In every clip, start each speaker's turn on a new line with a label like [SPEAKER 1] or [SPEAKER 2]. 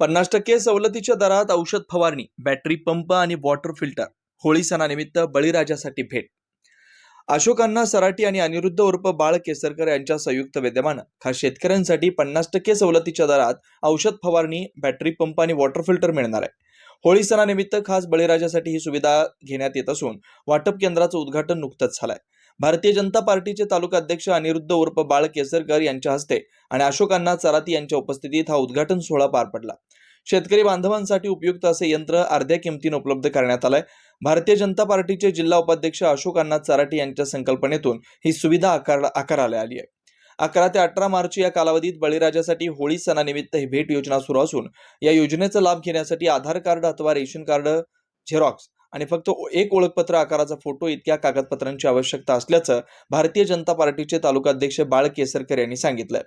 [SPEAKER 1] पन्नास टक्के सवलतीच्या दरात औषध फवारणी बॅटरी पंप आणि वॉटर फिल्टर होळी सणानिमित्त बळीराजासाठी भेट. अशोकांना सराटी आणि अनिरुद्ध उर्फ बाळ केसरकर यांच्या संयुक्त विद्यमानं खास शेतकऱ्यांसाठी पन्नास टक्के सवलतीच्या दरात औषध फवारणी बॅटरी पंप आणि वॉटर फिल्टर मिळणार आहे. होळी सणानिमित्त खास बळीराजासाठी ही सुविधा घेण्यात येत असून वाटप केंद्राचं उद्घाटन नुकतंच झालंय. भारतीय जनता पार्टीचे तालुका अध्यक्ष अनिरुद्ध उर्फ बाळ केसरकर यांच्या हस्ते आणि अशोकांना चराती यांच्या उपस्थितीत हा उद्घाटन सोहळा पार पडला. शेतकरी बांधवांसाठी उपयुक्त असे यंत्र अर्ध्या किमतीने उपलब्ध करण्यात आलंय. भारतीय जनता पार्टीचे जिल्हा उपाध्यक्ष अशोक अण्णा चराटी यांच्या संकल्पनेतून ही सुविधा आकार आकाराला आली आहे. अकरा ते अठरा मार्च या कालावधीत बळीराजासाठी होळी सणानिमित्त ही भेट योजना सुरू असून या योजनेचा लाभ घेण्यासाठी आधार कार्ड अथवा रेशन कार्ड झेरॉक्स आणि फक्त एक ओळखपत्र आकाराचा फोटो इतक्या कागदपत्रांची आवश्यकता असल्याचं भारतीय जनता पार्टीचे तालुकाध्यक्ष बाळ केसरकर यांनी सांगितलं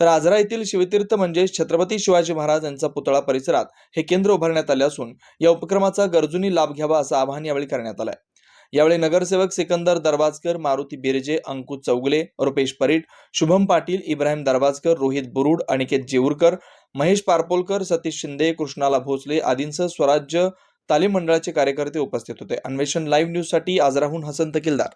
[SPEAKER 1] तर आजरा येथील शिवतीर्थ म्हणजे छत्रपती शिवाजी महाराज यांचा पुतळा परिसरात हे केंद्र उभारण्यात आले असून या उपक्रमाचा गरजूंनी लाभ घ्यावा असं आवाहन यावेळी करण्यात आलंय. यावेळी नगरसेवक सिकंदर दरवाजकर मारुती बिरजे अंकुश चौगले रुपेश परीट शुभम पाटील इब्राहिम दरवाजकर रोहित बुरुड अनिकेत जेऊरकर महेश पारपोलकर सतीश शिंदे कृष्णाला भोसले आदींसह स्वराज्य तालीम मंडळाचे कार्यकर्ते उपस्थित होते. अन्वेषण लाईव्ह न्यूजसाठी आजराहून हसन तकिलदार.